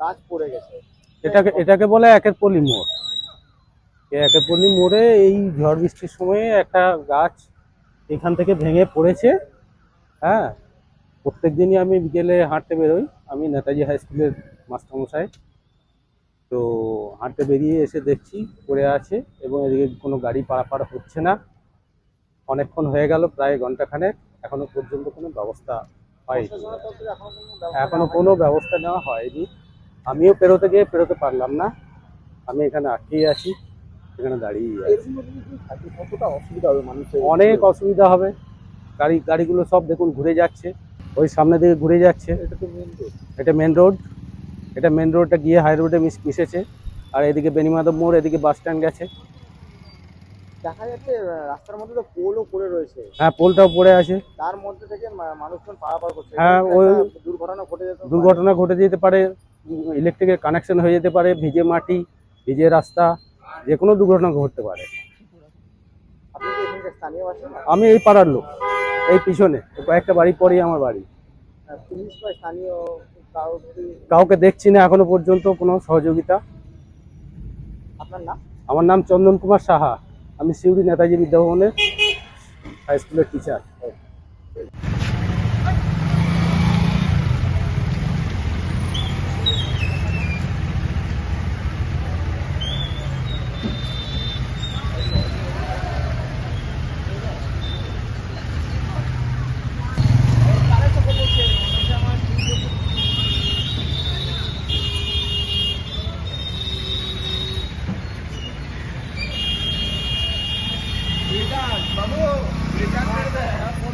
গাছ পড়ে গেছে। এটাকে এটাকে বলে একের পল্লী মোড়। একের পল্লী মোড়ে এই ঝড় বৃষ্টির সময়ে একটা গাছ এখান থেকে ভেঙে পড়েছে। হ্যাঁ প্রত্যেক দিনই আমি বিকেলে হাঁটতে বেরোই। আমি নেতাজি হাই স্কুলের মাস্টারমশাই। তো হাঁটতে বেরিয়ে এসে দেখছি পড়ে আছে এবং এদিকে কোনো গাড়ি পারাপার হচ্ছে না। অনেকক্ষণ হয়ে গেল, প্রায় ঘন্টাখানেক এখনও পর্যন্ত কোনো ব্যবস্থা হয়নি। এখনও কোনো ব্যবস্থা নেওয়া হয়নি। আমিও পেরোতে গিয়ে পেরোতে পারলাম না। আমি এখানে আটকেই আছি এখানে দাঁড়িয়ে অনেক অসুবিধা হবে। গাড়ি গাড়িগুলো সব দেখুন ঘুরে যাচ্ছে ওই সামনে দিকে ঘুরে যাচ্ছে। এটা তো মেন রোড এটা মেন রোড এটা রোডটা গিয়ে হাই রোডে মিশ মিশেছে। আর এদিকে বেনিমাধব মোড় এদিকে বাস স্ট্যান্ড গেছে। দেখা যাচ্ছে রাস্তার মধ্যে তো পোলও পড়ে রয়েছে। হ্যাঁ পোলটাও পড়ে আছে। তার মধ্যে থেকে মানুষজন পারাপার করছে। হ্যাঁ, ওই- দুর্ঘটনা ঘটে যেত দুর্ঘটনা ঘটে যেতে পারে। ইলেকট্রিকের কানেকশন হয়ে যেতে পারে ভিজে মাটি ভিজে রাস্তা যে কোনো দুর্ঘটনা ঘটতে পারে। আমি এই পাড়ার লোক এই পিছনে কয়েকটা বাড়ি পরেই আমার বাড়ি। কাউকে দেখছি না এখনও পর্যন্ত কোনো সহযোগিতা। আপনার নাম? আমার নাম চন্দন কুমার সাহা। আমি সিউড়ি নেতাজি বিদ্যাভবনের হাই স্কুলের টিচার 아무 우리 짱 아, 네. 아, 뭐.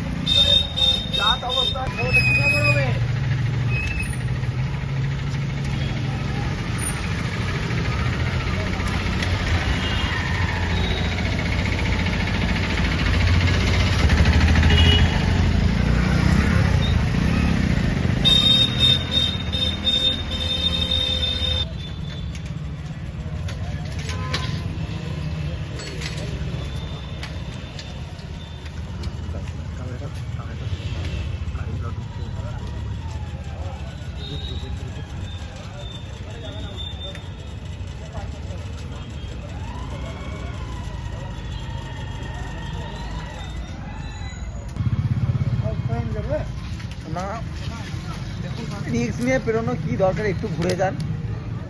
না। রিক্স নিয়ে পেরোনো কি দরকার একটু ঘুরে যান।